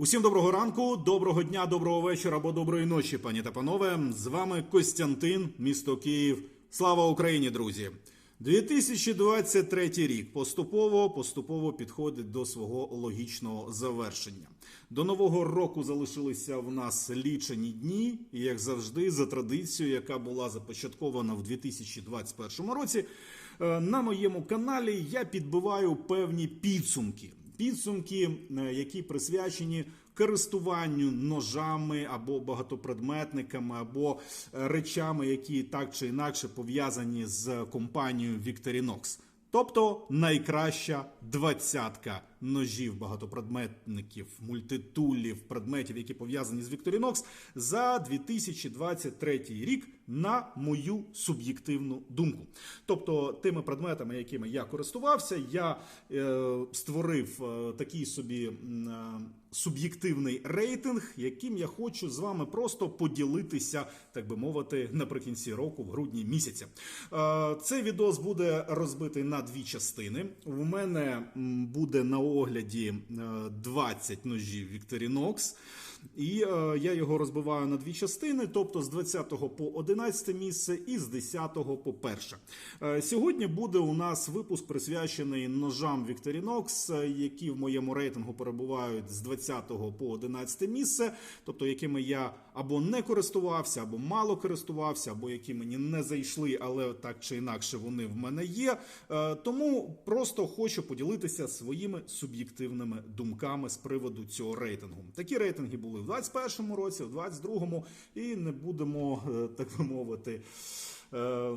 Усім доброго ранку, доброго дня, доброго вечора або доброї ночі, пані та панове. З вами Костянтин, місто Київ. Слава Україні, друзі! 2023 рік поступово поступово підходить до свого логічного завершення. До нового року залишилися в нас лічені дні, і як завжди, за традицією, яка була започаткована в 2021 році, е, на моєму каналі я підбиваю певні підсумки підсумки, е, які присвячені користуванню ножами або багатопредметниками, або е, речами, які так чи інакше пов'язані з компанією Victorinox. Тобто найкраща двадцятка ножів, багатопредметників, мультитулів, предметів, які пов'язані з Victorinox за 2023 рік, на мою суб'єктивну думку. Тобто, тими предметами, якими я користувався, я е, створив е, такий собі е, суб'єктивний рейтинг, яким я хочу з вами просто поділитися, так би мовити, наприкінці року, в грудні місяця. Е, цей відос буде розбитий на дві частини. У мене буде на огляді е, 20 ножів Victorinox. І е, я його розбиваю на дві частини, тобто з 20 по 11 місце і з 10 по 1. Е, сьогодні буде у нас випуск присвячений ножам Victorinox, е, які в моєму рейтингу перебувають з 20 по 11 місце, тобто якими я або не користувався, або мало користувався, або які мені не зайшли, але так чи інакше вони в мене є. Е, Тому просто хочу поділитися своїми суб'єктивними думками з приводу цього рейтингу. Такі рейтинги були в 2021 році, в 2022 і не будемо, е, так би мовити. е,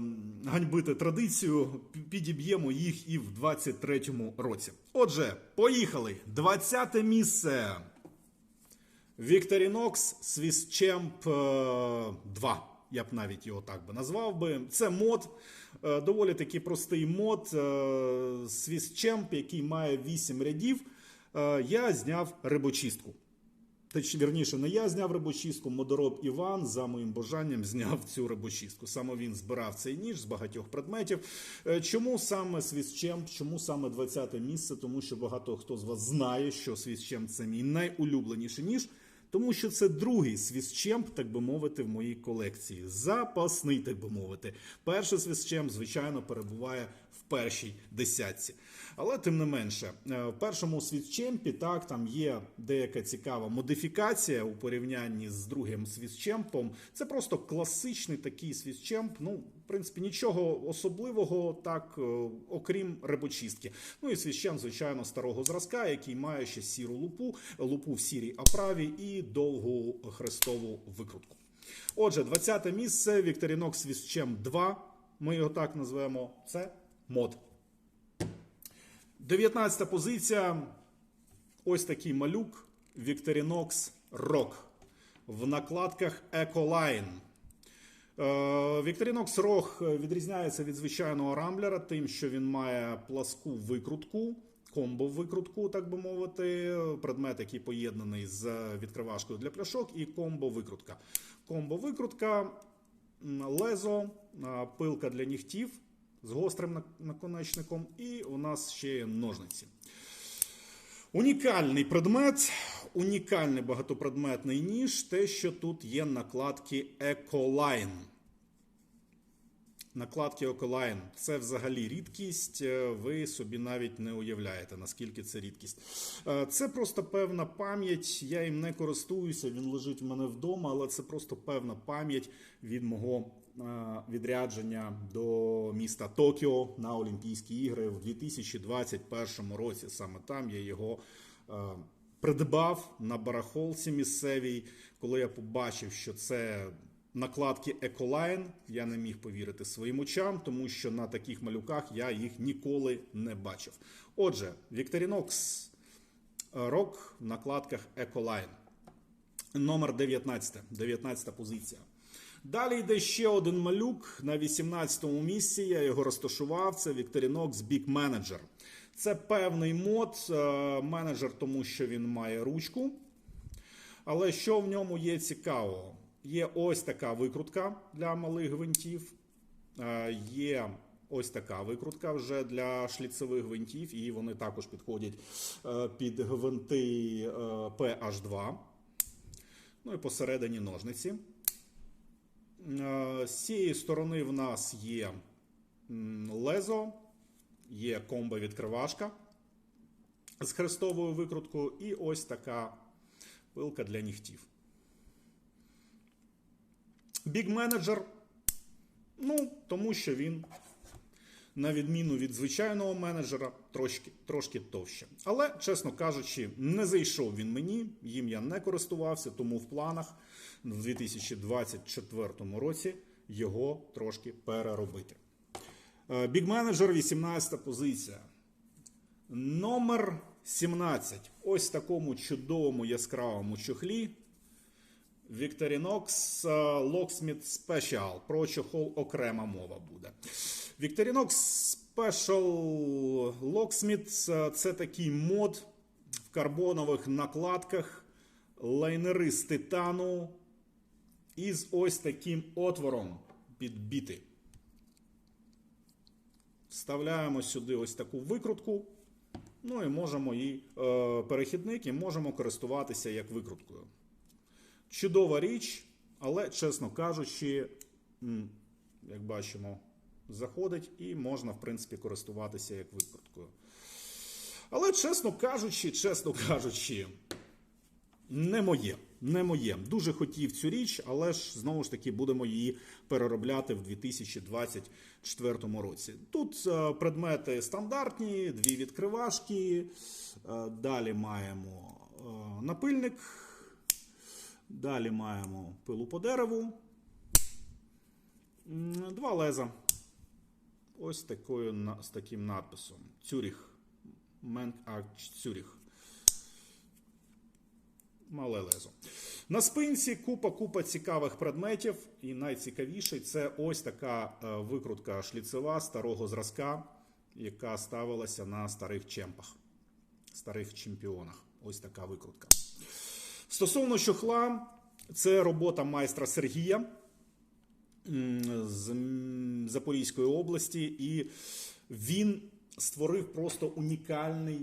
Ганьбити традицію, підіб'ємо їх і в 23-му році. Отже, поїхали. 20 місце. Champ е, 2. Я б навіть його так би назвав би. Це мод, е, доволі таки простий мод Champ, який має 8 рядів. Я зняв рибочистку. Точ, вірніше, не я зняв рибочистку, модороб Іван за моїм бажанням зняв цю рибочистку. Саме він збирав цей ніж з багатьох предметів. Е, Чому саме Свісчемп? Чому саме 20 місце? Тому що багато хто з вас знає, що Свісчемп це мій найулюбленіший ніж. Тому що це другий свісчемп, так би мовити, в моїй колекції. Запасний, так би мовити. Перший свісчемп, звичайно, перебуває в першій десятці. Але тим не менше, е, в першому світчемпі так там є деяка цікава модифікація у порівнянні з другим світчемпом. Це просто класичний такий світчемп. Ну, в принципі, нічого особливого, так, е, окрім рибочистки. Ну і свіщен, звичайно, старого зразка, який має ще сіру лупу, лупу в сірій оправі і довгу хрестову викрутку. Отже, 20-те місце Victorinox Свіщем 2. Ми його так назвемо. Це мод. 19 позиція. Ось такий малюк Victorinox Rock в накладках Ecoline. Victorinox Rock відрізняється від звичайного рамблера тим, що він має пласку викрутку, комбо-викрутку, так би мовити, предмет, який поєднаний з відкривашкою для пляшок, і комбо-викрутка. Комбо-викрутка, лезо, пилка для нігтів з гострим нак- наконечником, і у нас ще є ножниці. Унікальний предмет, унікальний багатопредметний ніж, те, що тут є накладки Ecoline. Накладки Ecoline – це взагалі рідкість. е, Ви собі навіть не уявляєте, наскільки це рідкість. Е, Це просто певна пам'ять. Я їм не користуюся, він лежить в мене вдома, але це просто певна пам'ять від мого відрядження до міста Токіо на Олімпійські ігри в 2021 році. Саме там я його е, придбав на барахолці місцевій. Коли я побачив, що це накладки Ecoline, я не міг повірити своїм очам, тому що на таких малюках я їх ніколи не бачив. Отже, Victorinox Rock в накладках Ecoline. Номер 19. 19 позиція. Далі йде ще один малюк на 18-му місці. Я його розташував. Це Victorinox Big Manager. Це певний мод, е, менеджер, тому що він має ручку. Але що в ньому є цікавого? Є ось така викрутка для малих гвинтів, е, є ось така викрутка вже для шліцевих гвинтів, і вони також підходять е, під гвинти е, PH2. Ну і посередині ножниці. Е, З цієї сторони в нас є лезо, є комбо-відкривашка з хрестовою викруткою, і ось така пилка для нігтів. Big Manager, ну, тому що він, на відміну від звичайного менеджера, трошки, трошки товще. Але, чесно кажучи, не зайшов він мені, їм я не користувався, тому в планах в 2024 році його трошки переробити. Е, Manager 18 позиція. Номер 17. Ось в такому чудовому яскравому чохлі. Е, Locksmith Special. Про чохол окрема мова буде. Victorinox Special Locksmith е, це такий мод в карбонових накладках, лайнери з титану із ось таким отвором підбіти. Вставляємо сюди ось таку викрутку. Ну і можемо її е, перехідник і можемо користуватися як викруткою. Чудова річ, але, чесно кажучи, як бачимо, заходить і можна, в принципі, користуватися як викруткою. Але, чесно кажучи, чесно кажучи, не моє. Не моє. Дуже хотів цю річ, але ж знову ж таки будемо її переробляти в 2024 році. Тут е, предмети стандартні, дві відкривашки. е, Далі маємо е, напильник. Далі маємо пилу по дереву. Два леза. Ось такою, з таким надписом. Цюріх. Менк Цюріх. Мале лезо. На спинці купа купа цікавих предметів, і найцікавіший це ось така е, викрутка шліцева старого зразка, яка ставилася на старих чемпах, старих чемпіонах. Ось така викрутка. Стосовно чохла, це робота майстра Сергія з Запорізької області, і він створив просто унікальний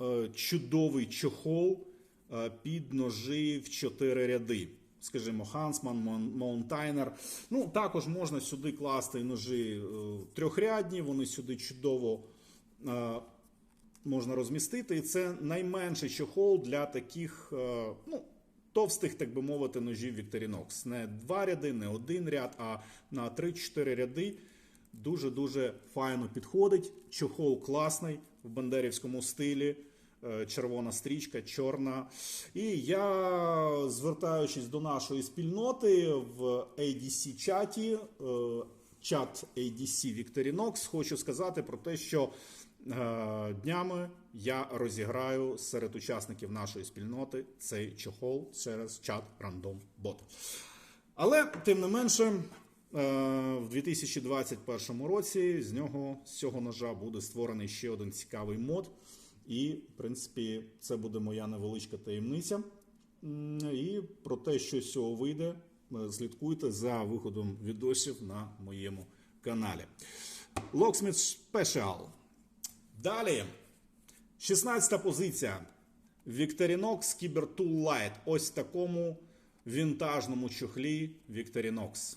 е, чудовий чохол е, під ножі в чотири ряди. Скажімо, Хансман, Маунтайнер. Ну, також можна сюди класти ножі е, трьохрядні, вони сюди чудово можна розмістити. І це найменший чохол для таких ну, товстих, так би мовити, ножів Victorinox. Не два ряди, не один ряд, а на 3-4 ряди. Дуже-дуже файно підходить. Чохол класний в бандерівському стилі. Е, Червона стрічка, чорна. І я, звертаючись до нашої спільноти в ADC-чаті, е, чат ADC Victorinox, хочу сказати про те, що днями я розіграю серед учасників нашої спільноти цей чохол через чат Random Bot. Але тим не менше, е, в 2021 році з нього з цього ножа буде створений ще один цікавий мод. І, в принципі, це буде моя невеличка таємниця. І про те, що з цього вийде, е, слідкуйте за виходом відосів на моєму каналі. Locksmith Special. Далі. 16 позиція. Victorinox Cybertool Light. Ось в такому вінтажному чохлі Victorinox.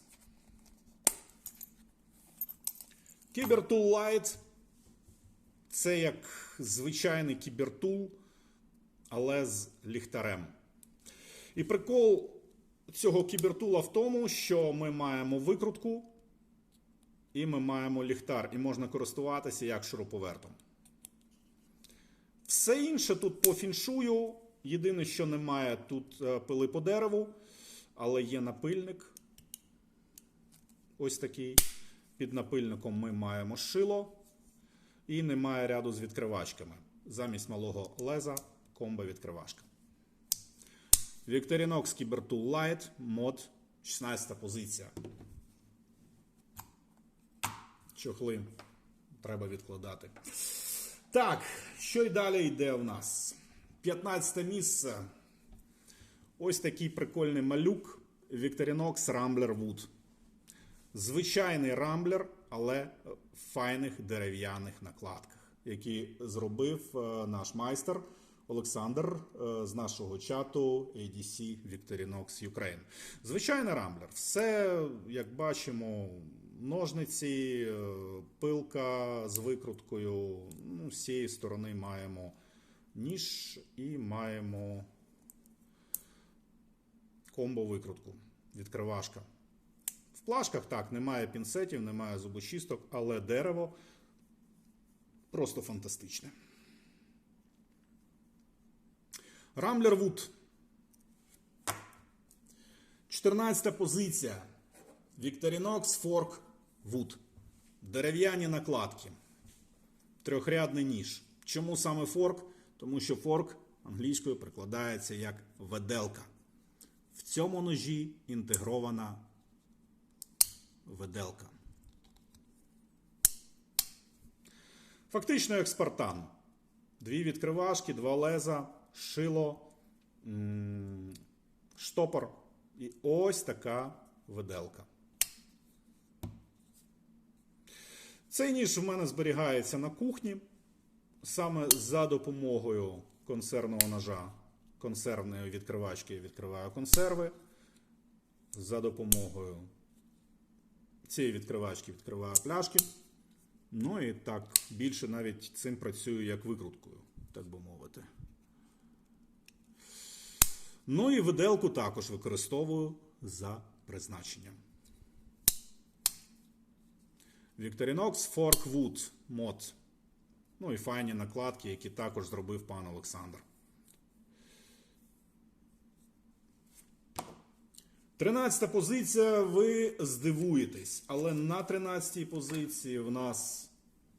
Cybertool Light це як звичайний кібертул, але з ліхтарем. І прикол цього кібертула в тому, що ми маємо викрутку, і ми маємо ліхтар, і можна користуватися як шуруповертом. Все інше тут по фіншую. Єдине, що немає тут е, пили по дереву, але є напильник. Ось такий. Під напильником ми маємо шило. І немає ряду з відкривачками. Замість малого леза комбо відкривашка. Victorinox Cybertool Light мод 16 позиція. Чохли треба відкладати. Так, що й далі йде в нас? 15 місце. Ось такий прикольний малюк Victorinox Rambler Wood. Звичайний рамблер, але в файних дерев'яних накладках, які зробив е, наш майстер Олександр е, з нашого чату ADC Victorinox Ukraine. Звичайний рамблер. Все, як бачимо, ножниці, е, пилка з викруткою. Ну, з цієї сторони маємо ніж і маємо комбо-викрутку. Відкривашка. В плашках так, немає пінцетів, немає зубочисток, але дерево просто фантастичне. Рамблер Вуд. 14 позиція. Victorinox Fork Wood. Дерев'яні накладки. Трьохрядний ніж. Чому саме форк? Тому що форк англійською прикладається як веделка. В цьому ножі інтегрована веделка. Фактично експортан. Дві відкривашки, два леза, шило, штопор. І ось така виделка. Цей ніж в мене зберігається на кухні саме за допомогою консервного ножа, консервної відкривачки я відкриваю консерви. За допомогою цієї відкривачки відкриваю пляшки. Ну і так, більше навіть цим працюю як викруткою, так би мовити. Ну і виделку також використовую за призначенням. Victorinox Fork Wood Mod. Ну і файні накладки, які також зробив пан Олександр. 13 позиція, ви здивуєтесь, але на 13 позиції в нас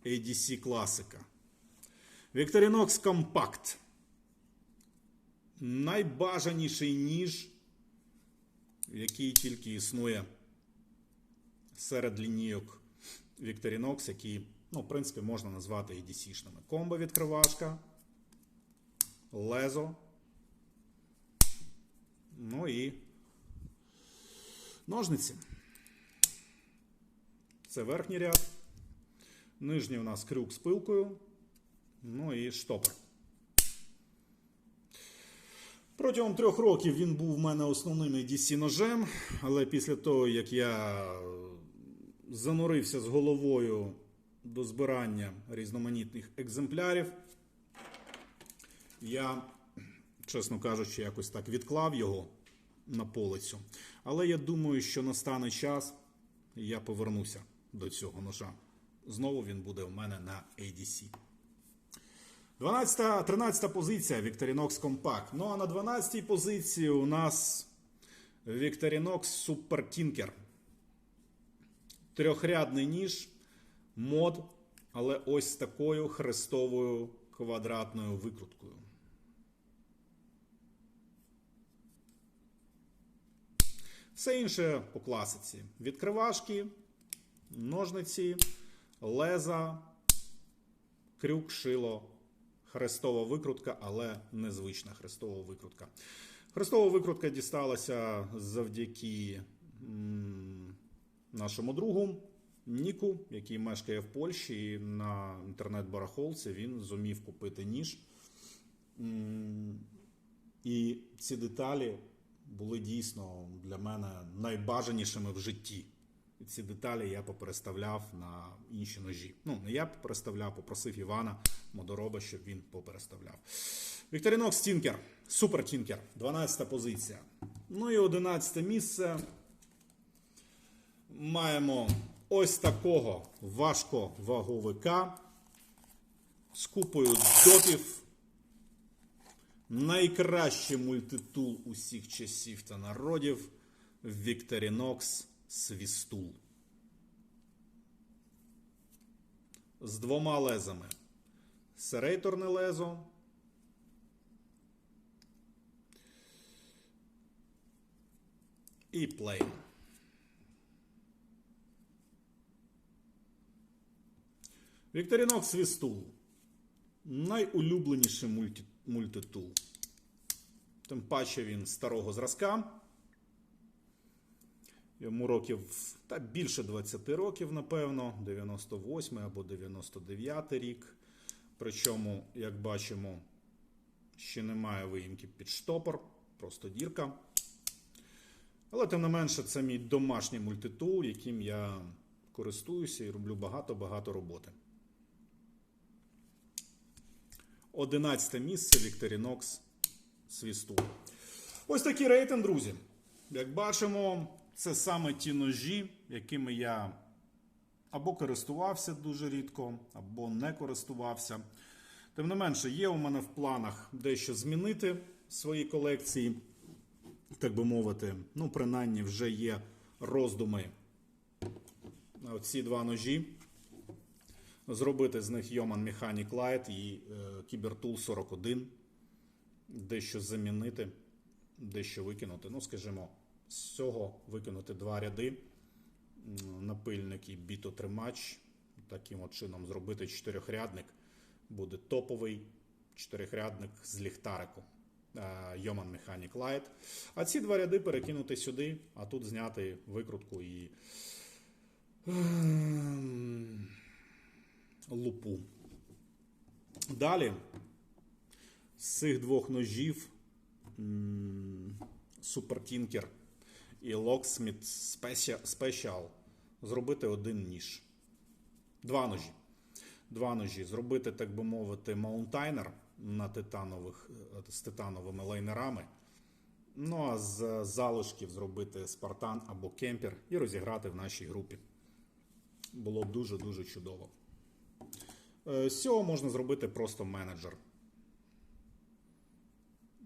ADC класика. Victorinox Compact. Найбажаніший ніж, який тільки існує серед лінійок Victorinox, які, ну, в принципі, можна назвати ADC-шними. Комбо відкривашка, лезо. Ну і ножниці. Це верхній ряд. Нижній у нас крюк з пилкою. Ну і штопор. Протягом трьох років він був в мене основним ADC ножем, але після того, як я занурився з головою до збирання різноманітних екземплярів, я, чесно кажучи, якось так відклав його на полицю. Але я думаю, що настане час, і я повернуся до цього ножа. Знову він буде у мене на ADC. 12, 13 позиція Victorinox Compact. Ну а на 12 позиції у нас Super Tinker. Трьохрядний ніж, мод, але ось такою хрестовою квадратною викруткою. Все інше по класиці. Відкривашки, ножниці, леза, крюк, шило, хрестова викрутка, але незвична хрестова викрутка. Хрестова викрутка дісталася завдяки нашому другу Ніку, який мешкає в Польщі, і на інтернет-барахолці він зумів купити ніж. І ці деталі були дійсно для мене найбажанішими в житті. І ці деталі я попереставляв на інші ножі. Ну, не я попереставляв, попросив Івана Модороба, щоб він попереставляв. Victorinox Tinker, Super Tinker, 12 позиція. Ну і 11 місце. Маємо ось такого важковаговика з купою допів. Найкращий мультитул усіх часів та народів Victorinox Свістул. З двома лезами. Серейторне лезо. І плейн. Victorinox Свістул. Найулюбленіший мульті, мультитул. Тим паче він старого зразка. Йому років та більше 20 років, напевно, 98 або 99 рік. Причому, як бачимо, ще немає виїмки під штопор, просто дірка. Але тим не менше, це мій домашній мультитул, яким я користуюся і роблю багато-багато роботи. 11 місце Victorinox свісту. Ось такий рейтинг, друзі. Як бачимо, це саме ті ножі, якими я або користувався дуже рідко, або не користувався. Тим не менше, є у мене в планах дещо змінити в своїй колекції, так би мовити. Ну, принаймні, вже є роздуми на ці два ножі. Зробити з них Йоман Mechanic Light і е, Cybertool 41. Дещо замінити, дещо викинути. Ну, скажімо, з цього викинути два ряди. Напильник і бітотримач. Таким от чином зробити чотирьохрядник. Буде топовий чотирьохрядник з ліхтарику. е, Йоман Mechanic Light. А ці два ряди перекинути сюди, а тут зняти викрутку і ем, лупу. Далі з цих двох ножів Tinker і Locksmith Special зробити один ніж. Два ножі. Два ножі. Зробити, так би мовити, маунтайнер на титанових, е, з титановими лайнерами. Ну а з залишків зробити Спартан або кемпер і розіграти в нашій групі. Було б дуже-дуже чудово. Е, З цього можна зробити просто менеджер.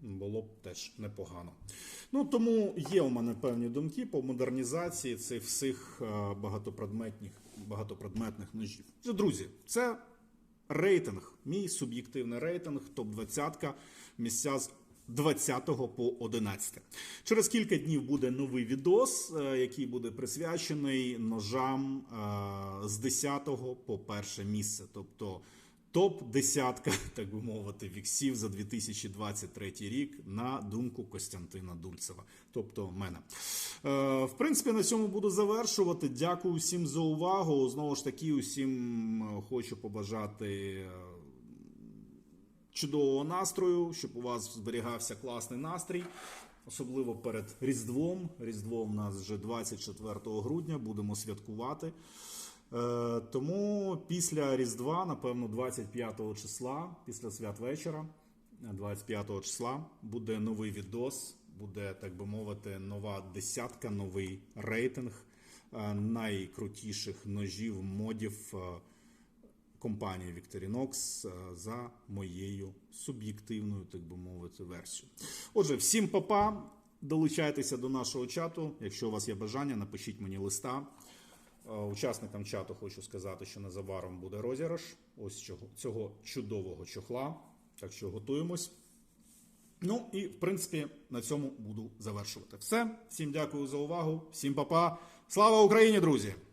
Було б теж непогано. Ну тому є у мене певні думки по модернізації цих всіх е, багатопредметних, багатопредметних ножів. Друзі, це рейтинг, мій суб'єктивний рейтинг, топ-20, місця з 20 по 11. Через кілька днів буде новий відос, е, який буде присвячений ножам е, з 10 по перше місце. Тобто топ-десятка, так би мовити, віксів за 2023 рік на думку Костянтина Дульцева, тобто мене. Е, в принципі, на цьому буду завершувати. Дякую всім за увагу. Знову ж таки, усім хочу побажати. Е, чудового настрою, щоб у вас зберігався класний настрій, особливо перед Різдвом. Різдво в нас вже 24 грудня, будемо святкувати. Е, тому після Різдва, напевно, 25 числа, після святвечора, е, 25 числа, буде новий відос, буде, так би мовити, нова десятка, новий рейтинг е, найкрутіших ножів, модів. Компанії Victorinox е, за моєю суб'єктивною, так би мовити, версією. Отже, всім папа. Долучайтеся до нашого чату. Якщо у вас є бажання, напишіть мені листа. Е, Учасникам чату хочу сказати, що незабаром буде розіграш ось цього чудового чохла. Так що готуємось. Ну і в принципі на цьому буду завершувати. Все. Всім дякую за увагу. Всім папа. Слава Україні, друзі!